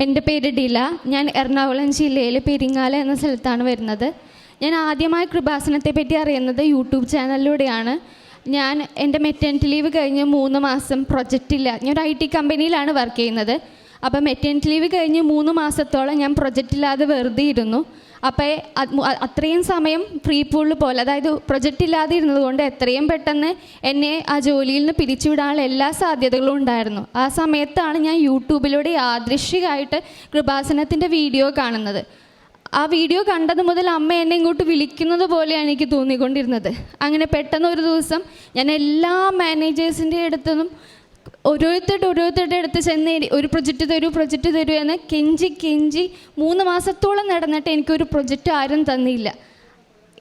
എന്റെ പേര് ഡില. ഞാൻ എറണാകുളം ജില്ലയിലെ പെരിങ്ങാല എന്ന സ്ഥലത്താണ് വരുന്നത്. ഞാൻ ആദ്യമായി കൃപാസനത്തെ പറ്റി അറിയുന്നത് യൂട്യൂബ് ചാനലിലൂടെയാണ്. ഞാൻ എന്റെ മെറ്റേണിറ്റി ലീവ് കഴിഞ്ഞ് മൂന്ന് മാസം പ്രൊജക്റ്റില്ല ഞാൻ ഒരു ഐ ടി കമ്പനിയിലാണ് വർക്ക് ചെയ്യുന്നത്. അപ്പം മെറ്റേണിറ്റി ലീവ് കഴിഞ്ഞ് മൂന്ന് മാസത്തോളം ഞാൻ പ്രൊജക്റ്റില്ലാതെ വെറുതെ ഇരുന്നു. അപ്പോൾ അത്രയും സമയം ഫ്രീ പൂളിൽ പോലെ അതായത് പ്രൊജക്റ്റ് ഇല്ലാതെ ഇരുന്നത് കൊണ്ട് എത്രയും പെട്ടെന്ന് എന്നെ ആ ജോലിയിൽ നിന്ന് പിരിച്ചുവിടാനുള്ള എല്ലാ സാധ്യതകളും ഉണ്ടായിരുന്നു. ആ സമയത്താണ് ഞാൻ യൂട്യൂബിലൂടെ യാദൃശ്യമായിട്ട് കൃപാസനത്തിന്റെ വീഡിയോ കാണുന്നത്. ആ വീഡിയോ കണ്ടത് മുതൽ അമ്മ എന്നെ ഇങ്ങോട്ട് വിളിക്കുന്നത് പോലെയാണ് എനിക്ക് തോന്നിക്കൊണ്ടിരുന്നത്. അങ്ങനെ പെട്ടെന്ന് ഒരു ദിവസം ഞാൻ എല്ലാ മാനേജേഴ്സിന്റെ അടുത്തുനിന്നും ഓരോരുത്തരുടെ ഓരോരുത്തരുടെ അടുത്ത് ചെന്ന് ഒരു പ്രൊജക്റ്റ് തരൂ പ്രൊജക്റ്റ് തരൂ എന്ന് കെഞ്ചി കെഞ്ചി മൂന്ന് മാസത്തോളം നടന്നിട്ട് എനിക്കൊരു പ്രൊജക്റ്റ് ആരും തന്നില്ല.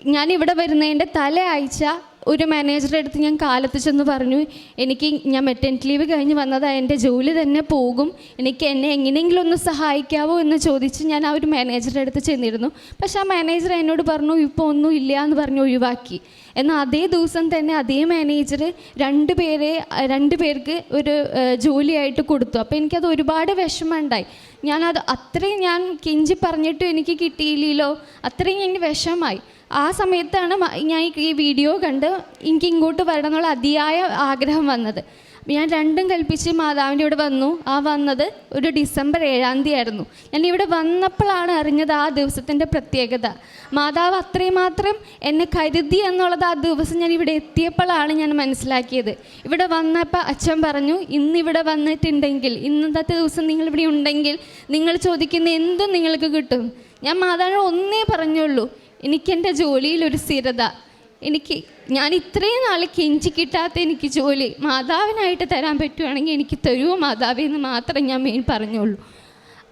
ഞാൻ ഇവിടെ വരുന്നതിന്റെ തലേ ആഴ്ച ഒരു മാനേജറുടെ അടുത്ത് ഞാൻ കാലത്ത് ചെന്ന് പറഞ്ഞു എനിക്ക് ഞാൻ മെറ്റേണിറ്റി ലീവ് കഴിഞ്ഞ് വന്നതാ എന്റെ ജോലി തന്നെ പോകും. എനിക്ക് എന്നെ എങ്ങനെയെങ്കിലും ഒന്ന് സഹായിക്കാവോ? എന്ന് ചോദിച്ച് ഞാൻ ആ ഒരു മാനേജറുടെ അടുത്ത് ചെന്നിരുന്നു. പക്ഷേ ആ മാനേജർ എന്നോട് പറഞ്ഞു ഇപ്പോൾ ഒന്നും ഇല്ല എന്ന് പറഞ്ഞ് ഒഴിവാക്കി. എന്നാൽ അതേ ദിവസം തന്നെ അതേ മാനേജർ രണ്ട് പേരെ രണ്ട് പേർക്ക് ഒരു ജോലിയായിട്ട് കൊടുത്തു. അപ്പോൾ എനിക്കത് ഒരുപാട് വിഷമമുണ്ടായി ഞാനത് അത്രയും ഞാൻ കെഞ്ചി പറഞ്ഞിട്ടും എനിക്ക് കിട്ടിയില്ലല്ലോ. അത്രയും എനിക്ക് വിഷമായി. ആ സമയത്താണ് ഞാൻ ഈ- വീഡിയോ കണ്ട് എനിക്ക് ഇങ്ങോട്ട് വരണം എന്നുള്ള അതിയായ ആഗ്രഹം വന്നത്. ഞാൻ രണ്ടും കൽപ്പിച്ച് മാതാവിന്റെ ഇവിടെ വന്നു. ആ വന്നത് ഒരു ഡിസംബർ ഏഴാം തീയതി ആയിരുന്നു ഞാൻ ഇവിടെ വന്നപ്പോഴാണ് അറിഞ്ഞത് ആ ദിവസത്തിന്റെ പ്രത്യേകത. മാതാവ് അത്രയും മാത്രം എന്നെ കരുതി എന്നുള്ളത് ആ ദിവസം ഞാൻ ഇവിടെ എത്തിയപ്പോഴാണ് ഞാൻ മനസ്സിലാക്കിയത്. ഇവിടെ വന്നപ്പോൾ അച്ഛൻ പറഞ്ഞു ഇന്ന് ഇവിടെ വന്നിട്ടുണ്ടെങ്കിൽ ഇന്നത്തെ ദിവസം നിങ്ങൾ ഇവിടെ ഉണ്ടെങ്കിൽ നിങ്ങൾ ചോദിക്കുന്ന എന്തും നിങ്ങൾക്ക് കിട്ടും. ഞാൻ മാതാവിനോട് ഒന്നേ പറഞ്ഞുള്ളൂ എനിക്കെന്റെ ജോലിയിൽ ഒരു സ്ഥിരത. എനിക്ക് ഞാൻ ഇത്രയും നാൾ കെഞ്ചി കിട്ടാത്ത എനിക്ക് ജോലി മാതാവിനായിട്ട് തരാൻ പറ്റുവാണെങ്കിൽ എനിക്ക് തരുമോ മാതാവേ എന്ന് മാത്രം ഞാൻ മെയിൻ പറഞ്ഞുള്ളൂ.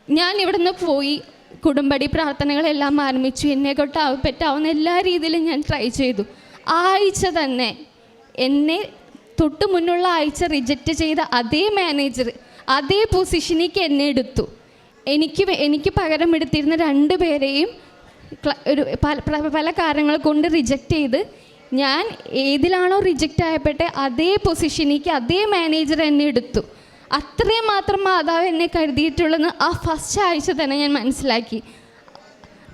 ഞാൻ ഇവിടുന്ന് പോയി കുടുംബടി പ്രാർത്ഥനകളെല്ലാം ആരംഭിച്ചു. എന്നെ കൊട്ടാവ് പറ്റാവുന്ന എല്ലാ രീതിയിലും ഞാൻ ട്രൈ ചെയ്തു. ആഴ്ച തന്നെ എന്നെ തൊട്ട് മുന്നുള്ള ആഴ്ച റിജക്റ്റ് ചെയ്ത അതേ മാനേജർ അതേ പൊസിഷനിലേക്ക് എന്നെ എടുത്തു. എനിക്ക് എനിക്ക് പകരം എടുത്തിരുന്ന രണ്ട് പേരെയും ഒരു പല കാരണങ്ങൾ കൊണ്ട് റിജക്റ്റ് ചെയ്ത് ഞാൻ ഏതിലാണോ റിജക്റ്റ് ആയപ്പെട്ടെ അതേ പൊസിഷനിലേക്ക് അതേ മാനേജർ എന്നെ എടുത്തു. അത്രയും മാത്രം മാതാവ് എന്നെ കരുതിയിട്ടുള്ളെന്ന് ആ ഫസ്റ്റ് ആഴ്ച തന്നെ ഞാൻ മനസ്സിലാക്കി.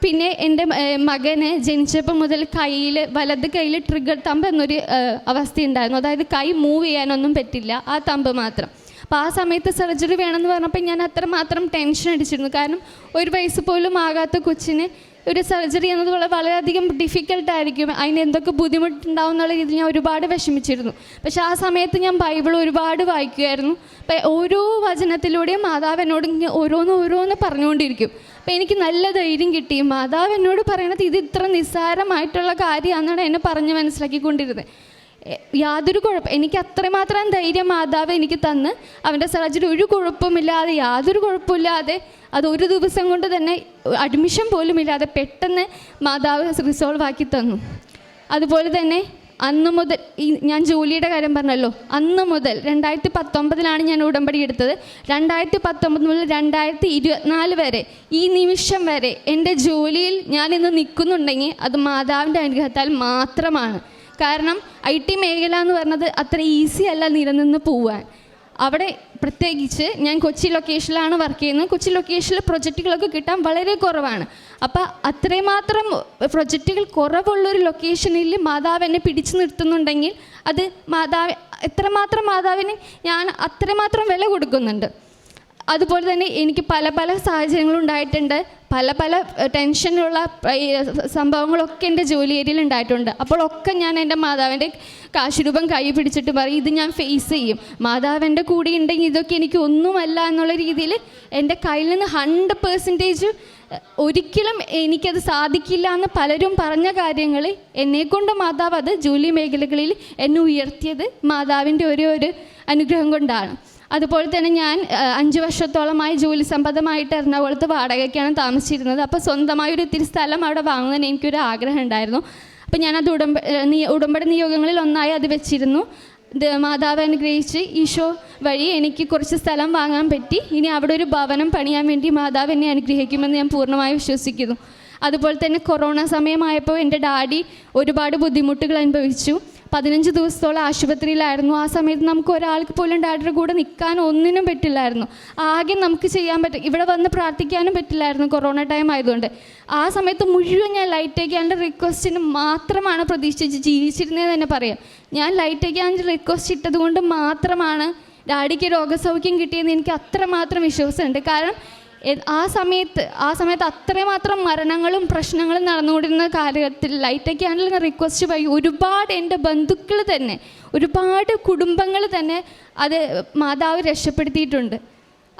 പിന്നെ എന്റെ മകനെ ജനിച്ചപ്പോൾ മുതൽ കയ്യിൽ വലത് കയ്യിൽ ട്രിഗർ തമ്പ് എന്നൊരു അവസ്ഥ അവസ്ഥയുണ്ടായിരുന്നു. അതായത് കൈ മൂവ് ചെയ്യാനൊന്നും പറ്റില്ല ആ തമ്പ് മാത്രം. അപ്പോൾ ആ സമയത്ത് സർജറി വേണമെന്ന് പറഞ്ഞപ്പോൾ ഞാൻ അത്ര മാത്രം ടെൻഷൻ അടിച്ചിരുന്നു. കാരണം ഒരു വയസ്സ് പോലും ആകാത്ത കൊച്ചിന് ഒരു സർജറി എന്നത് വളരെ വളരെയധികം ഡിഫിക്കൽട്ടായിരിക്കും അതിന് എന്തൊക്കെ ബുദ്ധിമുട്ടുണ്ടാവും എന്നുള്ള രീതിയിൽ ഞാൻ ഒരുപാട് വിഷമിച്ചിരുന്നു. പക്ഷെ ആ സമയത്ത് ഞാൻ ബൈബിൾ ഒരുപാട് വായിക്കുമായിരുന്നു അപ്പം ഓരോ വചനത്തിലൂടെയും മാതാവ് എന്നോട് ഓരോന്ന് ഓരോന്ന് പറഞ്ഞുകൊണ്ടിരിക്കും. അപ്പം എനിക്ക് നല്ല ധൈര്യം കിട്ടി. മാതാവ് എന്നോട് പറയണത് ഇത് ഇത്ര നിസ്സാരമായിട്ടുള്ള കാര്യമാണെന്നാണ് എന്നെ പറഞ്ഞ് മനസ്സിലാക്കിക്കൊണ്ടിരുന്നത്. യാതൊരു കുഴപ്പം എനിക്ക് അത്രമാത്രം ധൈര്യം മാതാവ് എനിക്ക് തന്ന് അവന്റെ സാഹചര്യം ഒരു കുഴപ്പമില്ലാതെ യാതൊരു കുഴപ്പമില്ലാതെ അത് ഒരു ദിവസം കൊണ്ട് തന്നെ അഡ്മിഷൻ പോലും ഇല്ലാതെ പെട്ടെന്ന് മാതാവ് റിസോൾവ് ആക്കി തന്നു. അതുപോലെ തന്നെ അന്ന് മുതൽ ഈ ഞാൻ ജോലിയുടെ കാര്യം പറഞ്ഞല്ലോ അന്ന് മുതൽ രണ്ടായിരത്തി പത്തൊമ്പതിലാണ് ഞാൻ ഉടമ്പടി എടുത്തത്. രണ്ടായിരത്തി പത്തൊമ്പത് മുതൽ രണ്ടായിരത്തി ഇരുപത്തിനാല് വരെ ഈ നിമിഷം വരെ എന്റെ ജോലിയിൽ ഞാൻ ഇന്ന് നിൽക്കുന്നുണ്ടെങ്കിൽ അത് മാതാവിന്റെ അനുഗ്രഹത്താൽ മാത്രമാണ്. കാരണം ഐ ടി മേഖല എന്ന് പറഞ്ഞത് അത്ര ഈസി അല്ല നിലനിന്ന് പോവാൻ. അവിടെ പ്രത്യേകിച്ച് ഞാൻ കൊച്ചി ലൊക്കേഷനിലാണ് വർക്ക് ചെയ്യുന്നത്. കൊച്ചി ലൊക്കേഷനിൽ പ്രൊജക്റ്റുകളൊക്കെ കിട്ടാൻ വളരെ കുറവാണ്. അപ്പോൾ അത്രമാത്രം മാത്രം പ്രൊജക്റ്റുകൾ കുറവുള്ളൊരു ലൊക്കേഷനിൽ മാതാവ് എന്നെ പിടിച്ചു നിർത്തുന്നുണ്ടെങ്കിൽ അത് മാതാവ് എത്രമാത്രം മാതാവിന് ഞാൻ അത്രമാത്രം വില കൊടുക്കുന്നുണ്ട്. അതുപോലെ തന്നെ എനിക്ക് പല പല സാഹചര്യങ്ങളും ഉണ്ടായിട്ടുണ്ട്. പല പല ടെൻഷനിലുള്ള സംഭവങ്ങളൊക്കെ എന്റെ ജോലി ഏരിയയിൽ ഉണ്ടായിട്ടുണ്ട്. അപ്പോഴൊക്കെ ഞാൻ എന്റെ മാതാവിന്റെ കാശുരൂപം കൈ പിടിച്ചിട്ട് പറയും ഇത് ഞാൻ ഫേസ് ചെയ്യും. മാതാവിന്റെ കൂടെ ഉണ്ടെങ്കിൽ ഇതൊക്കെ എനിക്ക് ഒന്നുമല്ല എന്നുള്ള രീതിയിൽ എന്റെ കയ്യിൽ നിന്ന് ഹൺഡ്രഡ് പേഴ്സന്റേജ് ഒരിക്കലും എനിക്കത് സാധിക്കില്ല എന്ന് പലരും പറഞ്ഞ കാര്യങ്ങൾ എന്നെക്കൊണ്ട് മാതാവ് അത് ജോലി മേഖലകളിൽ എന്നെ ഉയർത്തിയത് മാതാവിന്റെ ഒരു ഒരു അനുഗ്രഹം കൊണ്ടാണ്. അതുപോലെ തന്നെ ഞാൻ അഞ്ച് വർഷത്തോളമായി ജോലി സംബന്ധമായിട്ട് എറണാകുളത്ത് വാടകയ്ക്കാണ് താമസിച്ചിരുന്നത്. അപ്പോൾ സ്വന്തമായി ഒരു ഇത്തിരി സ്ഥലം അവിടെ വാങ്ങുന്നതിന് എനിക്കൊരു ആഗ്രഹം ഉണ്ടായിരുന്നു. അപ്പോൾ ഞാനത് ഉടമ്പ ഉടമ്പടി നിയോഗങ്ങളിൽ ഒന്നായി അത് വെച്ചിരുന്നു. മാതാവ് അനുഗ്രഹിച്ച് ഈശോ വഴി എനിക്ക് കുറച്ച് സ്ഥലം വാങ്ങാൻ പറ്റി. ഇനി അവിടെ ഒരു ഭവനം പണിയാൻ വേണ്ടി മാതാവ് എന്നെ അനുഗ്രഹിക്കുമെന്ന് ഞാൻ പൂർണമായി വിശ്വസിക്കുന്നു. അതുപോലെ തന്നെ കൊറോണ സമയമായപ്പോൾ എന്റെ ഡാഡി ഒരുപാട് ബുദ്ധിമുട്ടുകൾ അനുഭവിച്ചു. പതിനഞ്ച് ദിവസത്തോളം ആശുപത്രിയിലായിരുന്നു. ആ സമയത്ത് നമുക്ക് ഒരാൾക്ക് പോലും ഡാഡിയുടെ കൂടെ നിൽക്കാൻ ഒന്നിനും പറ്റില്ലായിരുന്നു. ആകെ നമുക്ക് ചെയ്യാൻ പറ്റും ഇവിടെ വന്ന് പ്രാർത്ഥിക്കാനും പറ്റില്ലായിരുന്നു കൊറോണ ടൈം ആയതുകൊണ്ട്. ആ സമയത്ത് മുഴുവൻ ഞാൻ ലൈറ്റ് അയക്കാന്റെ റിക്വസ്റ്റിന് മാത്രമാണ് പ്രതീക്ഷിച്ച് ജീവിച്ചിരുന്നത് തന്നെ പറയാം. ഞാൻ ലൈറ്റ് അയക്കാൻ റിക്വസ്റ്റ് ഇട്ടത് കൊണ്ട് മാത്രമാണ് ഡാഡിക്ക് രോഗസൗഖ്യം കിട്ടിയെന്ന് എനിക്ക് അത്രമാത്രം വിശ്വാസമുണ്ട്. കാരണം ആ സമയത്ത് ആ സമയത്ത് അത്രമാത്രം മരണങ്ങളും പ്രശ്നങ്ങളും നടന്നുകൊണ്ടിരുന്ന കാലഘട്ടത്തിൽ ലൈറ്റ് ക്യാൻഡിൽ റിക്വസ്റ്റ് വഴി ഒരുപാട് എന്റെ ബന്ധുക്കൾ തന്നെ ഒരുപാട് കുടുംബങ്ങൾ തന്നെ അത് മാതാവ് രക്ഷപ്പെടുത്തിയിട്ടുണ്ട്.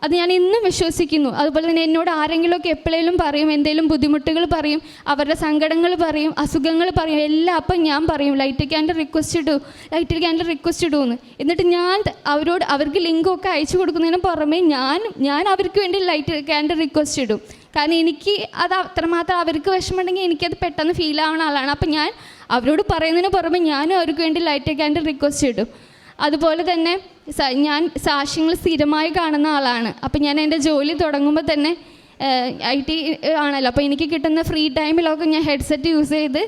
അത് ഞാൻ ഇന്നും വിശ്വസിക്കുന്നു. അതുപോലെ തന്നെ എന്നോട് ആരെങ്കിലുമൊക്കെ എപ്പോഴേലും പറയും എന്തെങ്കിലും ബുദ്ധിമുട്ടുകൾ പറയും അവരുടെ സങ്കടങ്ങൾ പറയും അസുഖങ്ങൾ പറയും എല്ലാം അപ്പം ഞാൻ പറയും ലൈറ്റ് ക്യാൻഡിൽ റിക്വസ്റ്റ് ഇടൂ ലൈറ്റ് ക്യാൻഡിൽ റിക്വസ്റ്റ് ഇടൂ എന്ന് എന്നിട്ട് ഞാൻ അവരോട് അവർക്ക് ലിങ്കൊക്കെ അയച്ചു കൊടുക്കുന്നതിന് പുറമേ ഞാൻ ഞാൻ അവർക്ക് വേണ്ടി ലൈറ്റ് ക്യാൻഡിൽ റിക്വസ്റ്റ് ഇടും. കാരണം എനിക്ക് അത് അത്രമാത്രം അവർക്ക് വിഷമമുണ്ടെങ്കിൽ എനിക്കത് പെട്ടെന്ന് ഫീൽ ആവുന്ന ആളാണ്. അപ്പം ഞാൻ അവരോട് പറയുന്നതിന് പുറമെ ഞാനും അവർക്ക് വേണ്ടി ലൈറ്റ് ക്യാൻഡിൽ റിക്വസ്റ്റ് ഇടും. അതുപോലെ തന്നെ ഞാൻ സാക്ഷ്യങ്ങൾ സ്ഥിരമായി കാണുന്ന ആളാണ്. അപ്പം ഞാൻ എന്റെ ജോലി തുടങ്ങുമ്പോൾ തന്നെ ഐ ടി ആണല്ലോ. അപ്പോൾ എനിക്ക് കിട്ടുന്ന ഫ്രീ ടൈമിലൊക്കെ ഞാൻ ഹെഡ്സെറ്റ് യൂസ് ചെയ്ത്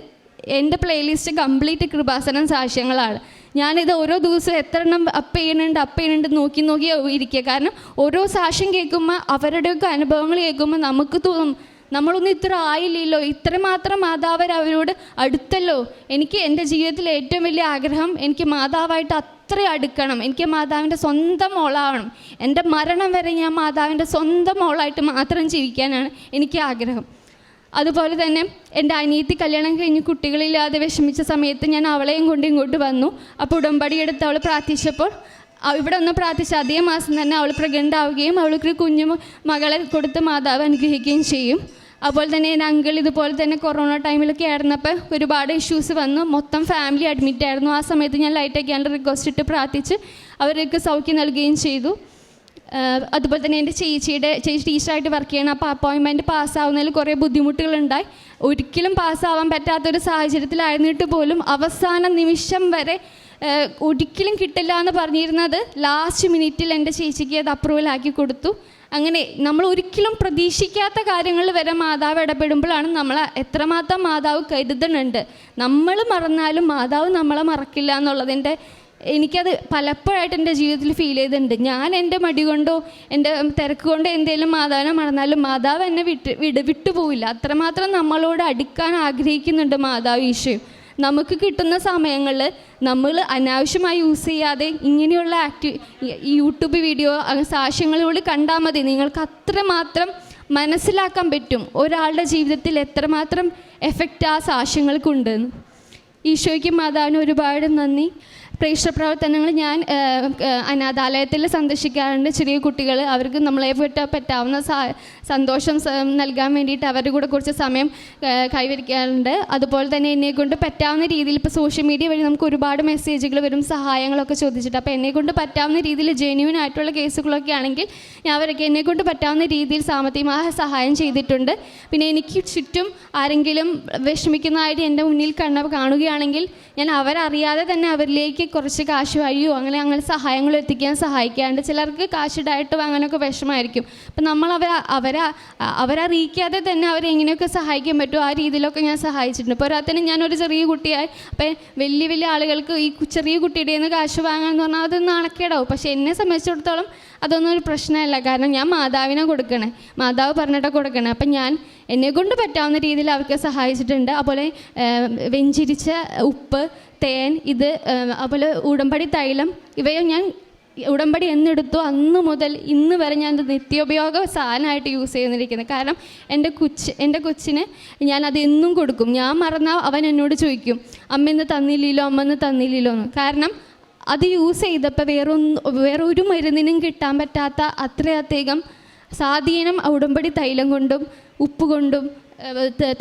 എന്റെ പ്ലേലിസ്റ്റ് കംപ്ലീറ്റ് കൃപാസനം സാക്ഷ്യങ്ങളാണ്. ഞാനിത് ഓരോ ദിവസവും എത്ര എണ്ണം അപ്പ് ചെയ്യുന്നുണ്ട് അപ്പ് ചെയ്യുന്നുണ്ട് നോക്കി നോക്കി ഇരിക്കുക. കാരണം ഓരോ സാക്ഷ്യം കേൾക്കുമ്പോൾ അവരുടെയൊക്കെ അനുഭവങ്ങൾ കേൾക്കുമ്പോൾ നമുക്ക് തോന്നും നമ്മളൊന്നും ഇത്ര ആയില്ലല്ലോ ഇത്രമാത്രം മാതാവർ അവരോട് അടുത്തല്ലോ. എനിക്ക് എന്റെ ജീവിതത്തിൽ ഏറ്റവും വലിയ ആഗ്രഹം എനിക്ക് മാതാവായിട്ട് അത്ര അടുക്കണം. എനിക്ക് മാതാവിന്റെ സ്വന്തം മോളാവണം. എന്റെ മരണം വരെ ഞാൻ മാതാവിന്റെ സ്വന്തം മോളായിട്ട് മാത്രം ജീവിക്കാനാണ് എനിക്ക് ആഗ്രഹം. അതുപോലെ തന്നെ എന്റെ അനിയത്തി കല്യാണം കഴിഞ്ഞ് കുട്ടികളില്ലാതെ വിഷമിച്ച സമയത്ത് ഞാൻ അവളെയും കൊണ്ട് ഇങ്ങോട്ട് വന്നു. അപ്പോൾ ഉടമ്പടി എടുത്ത് അവൾ പ്രാർത്ഥിച്ചപ്പോൾ ഇവിടെ ഒന്ന് പ്രാർത്ഥിച്ച അതേ മാസം തന്നെ അവൾ പ്രഗ്നന്റ് അവൾക്ക് കുഞ്ഞു മകളെ കൊടുത്ത് മാതാവ് അനുഗ്രഹിക്കുകയും ചെയ്യും. അതുപോലെ തന്നെ എന്റെ അങ്കിൾ ഇതുപോലെ തന്നെ കൊറോണ ടൈമിലൊക്കെ ആയിരുന്നപ്പോൾ ഒരുപാട് ഇഷ്യൂസ് വന്നു. മൊത്തം ഫാമിലി അഡ്മിറ്റ് ആയിരുന്നു. ആ സമയത്ത് ഞാൻ ലൈറ്റ് ആക്കിയാണ്ട് റിക്വസ്റ്റ് ഇട്ട് പ്രാർത്ഥിച്ച് അവർക്ക് സൗഖ്യം നൽകുകയും ചെയ്തു. അതുപോലെ തന്നെ എന്റെ ചേച്ചിയുടെ ചേച്ചി ടീച്ചറായിട്ട് വർക്ക് ചെയ്യണം. അപ്പോൾ അപ്പോയിൻമെന്റ് പാസ്സാവുന്നതിൽ കുറേ ബുദ്ധിമുട്ടുകളുണ്ടായി. ഒരിക്കലും പാസ്സാവാൻ പറ്റാത്തൊരു സാഹചര്യത്തിലായിരുന്നിട്ട് പോലും അവസാന നിമിഷം വരെ ഒരിക്കലും കിട്ടില്ല എന്ന് പറഞ്ഞിരുന്നത് ലാസ്റ്റ് മിനിറ്റിൽ എന്റെ ചേച്ചിക്ക് അത് അപ്രൂവൽ ആക്കി കൊടുത്തു. അങ്ങനെ നമ്മൾ ഒരിക്കലും പ്രതീക്ഷിക്കാത്ത കാര്യങ്ങൾ വരെ മാതാവ് ഇടപെടുമ്പോഴാണ് നമ്മൾ എത്രമാത്രം മാതാവ് കരുതണുണ്ട് നമ്മൾ മറന്നാലും മാതാവ് നമ്മളെ മറക്കില്ല എന്നുള്ളതിന്റെ എനിക്കത് പലപ്പോഴായിട്ട് എന്റെ ജീവിതത്തിൽ ഫീൽ ചെയ്തിട്ടുണ്ട്. ഞാൻ എന്റെ മടി കൊണ്ടോ എന്റെ തിരക്ക് കൊണ്ടോ എന്തെങ്കിലും മാതാവിനെ മറന്നാലും മാതാവ് എന്നെ വിട്ട് വിട് വിട്ടുപോവില്ല. അത്രമാത്രം നമ്മളോട് അടുക്കാൻ ആഗ്രഹിക്കുന്നുണ്ട് മാതാവ് ഈശോയും നമുക്ക് കിട്ടുന്ന സമയങ്ങളിൽ നമ്മൾ അനാവശ്യമായി യൂസ് ചെയ്യാതെ ഇങ്ങനെയുള്ള ആക്ടി യൂട്യൂബ് വീഡിയോ സാക്ഷ്യങ്ങളിലൂടെ കണ്ടാൽ മതി. നിങ്ങൾക്ക് അത്രമാത്രം മനസ്സിലാക്കാൻ പറ്റും ഒരാളുടെ ജീവിതത്തിൽ എത്രമാത്രം എഫക്റ്റ് ആ സാക്ഷ്യങ്ങൾക്കുണ്ടെന്ന് ഈശോയ്ക്കും മാതാവിനും ഒരുപാട് നന്ദി. പ്രേക്ഷക പ്രവർത്തനങ്ങൾ ഞാൻ അനാഥാലയത്തിൽ സന്ദർശിക്കാറുണ്ട്. ചെറിയ കുട്ടികൾ അവർക്ക് നമ്മളെ പറ്റാവുന്ന സന്തോഷം നൽകാൻ വേണ്ടിയിട്ട് അവരുടെ കൂടെ കുറച്ച് സമയം കൈവരിക്കാറുണ്ട്. അതുപോലെ തന്നെ എന്നെ കൊണ്ട് പറ്റാവുന്ന രീതിയിൽ ഇപ്പോൾ സോഷ്യൽ മീഡിയ വഴി നമുക്ക് ഒരുപാട് മെസ്സേജുകൾ വരും സഹായങ്ങളൊക്കെ ചോദിച്ചിട്ട്. അപ്പോൾ എന്നെ കൊണ്ട് പറ്റാവുന്ന രീതിയിൽ ജെന്യൂൻ ആയിട്ടുള്ള കേസുകളൊക്കെ ആണെങ്കിൽ ഞാൻ അവരൊക്കെ എന്നെ കൊണ്ട് പറ്റാവുന്ന രീതിയിൽ സാമ്പത്തികമായ സഹായം ചെയ്തിട്ടുണ്ട്. പിന്നെ എനിക്ക് ചുറ്റും ആരെങ്കിലും വിഷമിക്കുന്നതായിട്ട് എന്റെ മുന്നിൽ കണ്ണ കാണുകയാണെങ്കിൽ ഞാൻ അവരറിയാതെ തന്നെ അവരിലേക്ക് കുറച്ച് കാശ് വഴിയോ അങ്ങനെ അങ്ങനെ സഹായങ്ങൾ എത്തിക്കാൻ സഹായിക്കാറുണ്ട്. ചിലർക്ക് കാശ് ഡയറ്റ് വാങ്ങാനൊക്കെ വിഷമമായിരിക്കും. അപ്പം നമ്മൾ അവരെ അവരെ അവരറിയിക്കാതെ തന്നെ അവരെ എങ്ങനെയൊക്കെ സഹായിക്കാൻ പറ്റുമോ? ആ രീതിയിലൊക്കെ ഞാൻ സഹായിച്ചിട്ടുണ്ട്. ഇപ്പോൾ ഒരാത്തന്നെ ഞാനൊരു ചെറിയ കുട്ടിയായി. അപ്പം വലിയ വലിയ ആളുകൾക്ക് ഈ ചെറിയ കുട്ടിയുടെ നിന്ന് കാശ് വാങ്ങാമെന്ന് പറഞ്ഞാൽ അത് നാണക്കേടാവും. പക്ഷേ എന്നെ സംബന്ധിച്ചിടത്തോളം അതൊന്നും ഒരു പ്രശ്നമല്ല. കാരണം ഞാൻ മാതാവിനെ കൊടുക്കണേ. മാതാവ് പറഞ്ഞിട്ടാണ് കൊടുക്കണേ. അപ്പം ഞാൻ എന്നെ കൊണ്ട് പറ്റാവുന്ന രീതിയിൽ അവർക്ക് സഹായിച്ചിട്ടുണ്ട്. അതുപോലെ വെഞ്ചിരിച്ച ഉപ്പ് തേൻ ഇത് അതുപോലെ ഉടമ്പടി തൈലം ഇവയും ഞാൻ ഉടമ്പടി എന്നെടുത്തു. അന്ന് മുതൽ ഇന്ന് വരെ ഞാൻ നിത്യോപയോഗ സാധനമായിട്ട് യൂസ് ചെയ്യുന്നിരിക്കുന്നത് കാരണം എന്റെ കൊച്ച് എന്റെ കൊച്ചിന് ഞാൻ അത് എന്നും കൊടുക്കും. ഞാൻ മറന്നാൽ അവൻ എന്നോട് ചോദിക്കും അമ്മ തന്നില്ലല്ലോ അമ്മ തന്നില്ലല്ലോ എന്ന്. കാരണം അത് യൂസ് ചെയ്തപ്പോൾ വേറൊന്ന് വേറൊരു മരുന്നിനും കിട്ടാൻ പറ്റാത്ത അത്രയധികം സ്വാധീനം ഉടമ്പടി തൈലം കൊണ്ടും ഉപ്പ് കൊണ്ടും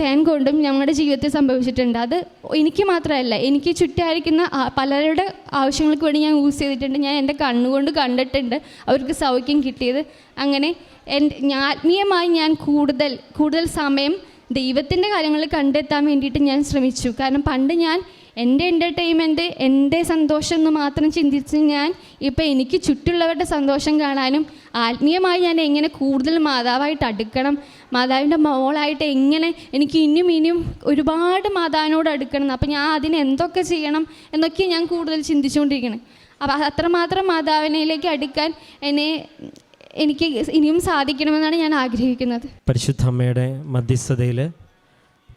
തേൻ കൊണ്ടും ഞങ്ങളുടെ ജീവിതത്തിൽ സംഭവിച്ചിട്ടുണ്ട്. അത് എനിക്ക് മാത്രമല്ല എനിക്ക് ചുറ്റായിരിക്കുന്ന പലരുടെ ആവശ്യങ്ങൾക്ക് വേണ്ടി ഞാൻ യൂസ് ചെയ്തിട്ടുണ്ട്. ഞാൻ എന്റെ കണ്ണുകൊണ്ട് കണ്ടിട്ടുണ്ട് അവർക്ക് സൗഖ്യം കിട്ടിയത്. അങ്ങനെ എന്റെ ആത്മീയമായി ഞാൻ കൂടുതൽ കൂടുതൽ സമയം ദൈവത്തിന്റെ കാര്യങ്ങൾ കണ്ടെത്താൻ വേണ്ടിയിട്ട് ഞാൻ ശ്രമിച്ചു. കാരണം പണ്ട് ഞാൻ എന്റെ എന്റർടൈൻമെന്റ് എന്റെ സന്തോഷം എന്ന് മാത്രം ചിന്തിച്ച് ഞാൻ ഇപ്പോൾ എനിക്ക് ചുറ്റുള്ളവരുടെ സന്തോഷം കാണാനും ആത്മീയമായി ഞാൻ എങ്ങനെ കൂടുതൽ മാതാവായിട്ട് അടുക്കണം മാതാവിന്റെ മോളായിട്ട് എങ്ങനെ എനിക്ക് ഇനിയും ഇനിയും ഒരുപാട് മാതാവിനോട് അടുക്കണം അപ്പം ഞാൻ അതിന് എന്തൊക്കെ ചെയ്യണം എന്നൊക്കെ ഞാൻ കൂടുതൽ ചിന്തിച്ചുകൊണ്ടിരിക്കണം. അപ്പം അത്രമാത്രം മാതാവിനയിലേക്ക് അടുക്കാൻ എന്നെ എനിക്ക് ഇനിയും സാധിക്കണമെന്നാണ് ഞാൻ ആഗ്രഹിക്കുന്നത്. പരിശുദ്ധ അമ്മയുടെ മധ്യസ്ഥതയിൽ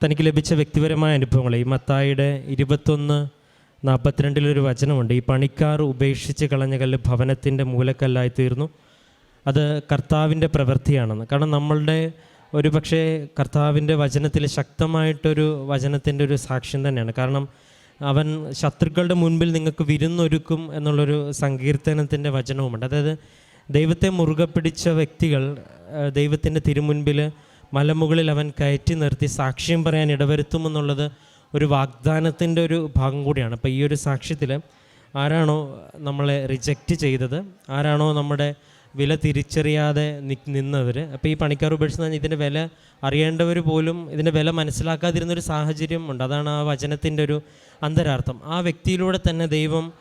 തനിക്ക് ലഭിച്ച വ്യക്തിപരമായ അനുഭവങ്ങൾ. ഈ മത്തായിയുടെ ഇരുപത്തൊന്ന് നാൽപ്പത്തിരണ്ടിലൊരു വചനമുണ്ട്. ഈ പണിക്കാർ ഉപേക്ഷിച്ച് കളഞ്ഞ കല്ല് ഭവനത്തിന്റെ മൂലക്കല്ലായി തീർന്നു. അത് കർത്താവിന്റെ പ്രവൃത്തിയാണെന്ന്. കാരണം നമ്മളുടെ ഒരു പക്ഷേ കർത്താവിന്റെ വചനത്തിൽ ശക്തമായിട്ടൊരു വചനത്തിന്റെ ഒരു സാക്ഷ്യം തന്നെയാണ്. കാരണം അവൻ ശത്രുക്കളുടെ മുൻപിൽ നിങ്ങൾക്ക് വിരുന്നൊരുക്കും എന്നുള്ളൊരു സങ്കീർത്തനത്തിന്റെ വചനവുമുണ്ട്. അതായത് ദൈവത്തെ മുറുകെ പിടിച്ച വ്യക്തികൾ ദൈവത്തിന്റെ തിരുമുൻപിൽ മലമുകളിൽ അവൻ കയറ്റി നിർത്തി സാക്ഷ്യം പറയാൻ ഇടവരുത്തുമെന്നുള്ളത് ഒരു വാഗ്ദാനത്തിന്റെ ഒരു ഭാഗം കൂടിയാണ്. അപ്പോൾ ഈ ഒരു സാക്ഷ്യത്തിൽ ആരാണോ നമ്മളെ റിജക്റ്റ് ചെയ്തത് ആരാണോ നമ്മുടെ വില തിരിച്ചറിയാതെ നിന്നവർ അപ്പോൾ ഈ പണിക്കാർ ഉപേക്ഷിച്ച് ഇതിന്റെ വില അറിയേണ്ടവർ പോലും ഇതിന്റെ വില മനസ്സിലാക്കാതിരുന്നൊരു സാഹചര്യം ഉണ്ട്. അതാണ് ആ വചനത്തിന്റെ ഒരു അന്തരാർത്ഥം. ആ വ്യക്തിയിലൂടെ തന്നെ ദൈവം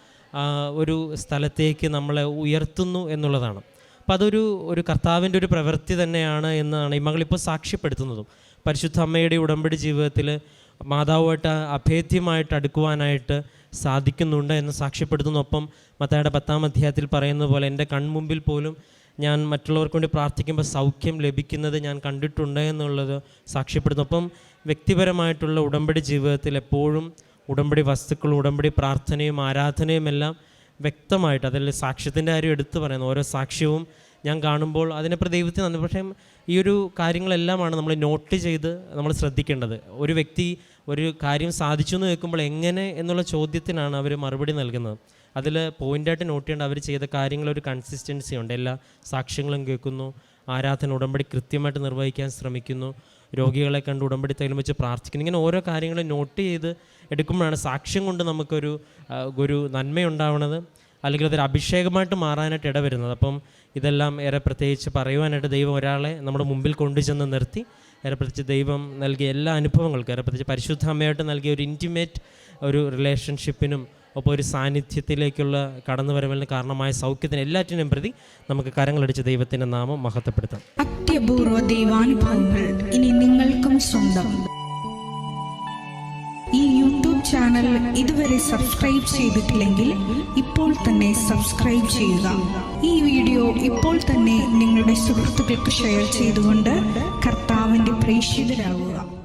ഒരു സ്ഥലത്തേക്ക് നമ്മളെ ഉയർത്തുന്നു എന്നുള്ളതാണ്. അപ്പം അതൊരു ഒരു കർത്താവിന്റെ ഒരു പ്രവൃത്തി തന്നെയാണ് എന്നാണ് ഈ മകളിപ്പോൾ സാക്ഷ്യപ്പെടുത്തുന്നതും. പരിശുദ്ധ അമ്മയുടെ ഉടമ്പടി ജീവിതത്തിൽ മാതാവുമായിട്ട് അഭേദ്യമായിട്ട് അടുക്കുവാനായിട്ട് സാധിക്കുന്നുണ്ട് എന്ന് സാക്ഷ്യപ്പെടുത്തുന്നൊപ്പം മത്തയുടെ പത്താം അധ്യായത്തിൽ പറയുന്ന പോലെ എന്റെ കൺമുമ്പിൽ പോലും ഞാൻ മറ്റുള്ളവർക്ക് വേണ്ടി പ്രാർത്ഥിക്കുമ്പോൾ സൗഖ്യം ലഭിക്കുന്നത് ഞാൻ കണ്ടിട്ടുണ്ട് എന്നുള്ളത് സാക്ഷ്യപ്പെടുന്നു. അപ്പം വ്യക്തിപരമായിട്ടുള്ള ഉടമ്പടി ജീവിതത്തിൽ എപ്പോഴും ഉടമ്പടി വസ്തുക്കളും ഉടമ്പടി പ്രാർത്ഥനയും ആരാധനയും എല്ലാം വ്യക്തമായിട്ട് അതിൽ സാക്ഷ്യത്തിന്റെ കാര്യം എടുത്തു പറയുന്നു. ഓരോ സാക്ഷ്യവും ഞാൻ കാണുമ്പോൾ അതിനെ ദൈവത്തിന് നന്ദി. പക്ഷേ ഈ ഒരു കാര്യങ്ങളെല്ലാമാണ് നമ്മൾ നോട്ട് ചെയ്ത് നമ്മൾ ശ്രദ്ധിക്കേണ്ടത്. ഒരു വ്യക്തി ഒരു കാര്യം സാധിച്ചു എന്ന് കേൾക്കുമ്പോൾ എങ്ങനെ എന്നുള്ള ചോദ്യത്തിനാണ് അവർ മറുപടി നൽകുന്നത്. അതിൽ പോയിന്റായിട്ട് നോട്ട് ചെയ്യേണ്ട അവർ ചെയ്ത കാര്യങ്ങളൊരു കൺസിസ്റ്റൻസി ഉണ്ട്. എല്ലാ സാക്ഷ്യങ്ങളും കേൾക്കുന്നു. ആരാധന ഉടമ്പടി കൃത്യമായിട്ട് നിർവഹിക്കാൻ ശ്രമിക്കുന്നു. രോഗികളെ കണ്ട് ഉടമ്പടി തൈലം വെച്ച് പ്രാർത്ഥിക്കുന്നു. ഇങ്ങനെ ഓരോ കാര്യങ്ങളും നോട്ട് ചെയ്ത് എടുക്കുമ്പോഴാണ് സാക്ഷ്യം കൊണ്ട് നമുക്കൊരു ഒരു നന്മയുണ്ടാവണത്. അല്ലെങ്കിൽ അതൊരു അഭിഷേകമായിട്ട് മാറാനായിട്ട് ഇടവരുന്നത് അപ്പം ഇതെല്ലാം ഏറെ പ്രത്യേകിച്ച് പറയുവാനായിട്ട് ദൈവം ഒരാളെ നമ്മുടെ മുമ്പിൽ കൊണ്ടുചെന്ന് നിർത്തി. ഏറെ പ്രത്യേകിച്ച് ദൈവം നൽകിയ എല്ലാ അനുഭവങ്ങൾക്കും ഏറെ പ്രത്യേകിച്ച് പരിശുദ്ധ അമ്മയായിട്ട് നൽകിയ ഒരു ഇന്റിമേറ്റ് ഒരു റിലേഷൻഷിപ്പിനും ഒപ്പം ഒരു സാന്നിധ്യത്തിലേക്കുള്ള കടന്നുവരവലിന് കാരണമായ സൗഖ്യത്തിന് എല്ലാറ്റിനും പ്രതി നമുക്ക് കരങ്ങളടിച്ച് ദൈവത്തിന്റെ നാമം മഹത്വപ്പെടുത്താം. അത്യപൂർവ ദൈവാനുഭവങ്ങൾ ഇനി നിങ്ങൾക്കും സ്വന്തം. ഈ യൂട്യൂബ് ചാനൽ ഇതുവരെ സബ്സ്ക്രൈബ് ചെയ്തിട്ടില്ലെങ്കിൽ ഇപ്പോൾ തന്നെ സബ്സ്ക്രൈബ് ചെയ്യുക. ഈ വീഡിയോ ഇപ്പോൾ തന്നെ നിങ്ങളുടെ സുഹൃത്തുക്കൾക്ക് ഷെയർ ചെയ്തുകൊണ്ട് കർത്താവിന്റെ പ്രേക്ഷിതരാകുക